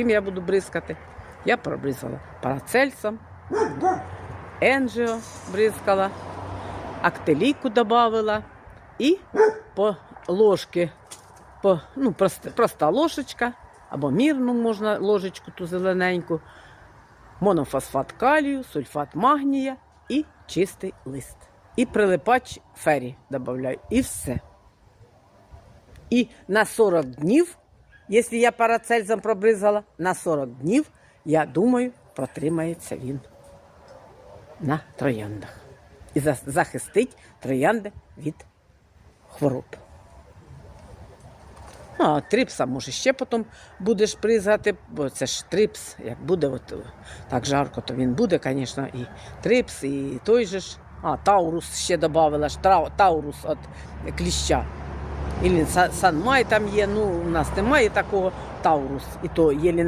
Чим я буду бризкати? Я пробризала парацельсом, енджіо бризкала, актеліку додавала і по ложки, по, ну, проста, проста ложечка, або мірну можна ложечку ту зелененьку, монофосфат калію, сульфат магнія і чистий лист. І прилипач фері додаю. І все. І на 40 днів, якщо я парацельзом пробризала, на 40 днів, я думаю, протримається він на трояндах. І захистить троянди від хвороб. Ну, а трипса, може, ще потім будеш призгати, бо це ж трипс, як буде, от, так жарко, то він буде, звісно, і трипс, і той же ж. А, таурус ще додавала таурус від кліща. І Сан Май там є, ну у нас немає такого таурус, і то єлі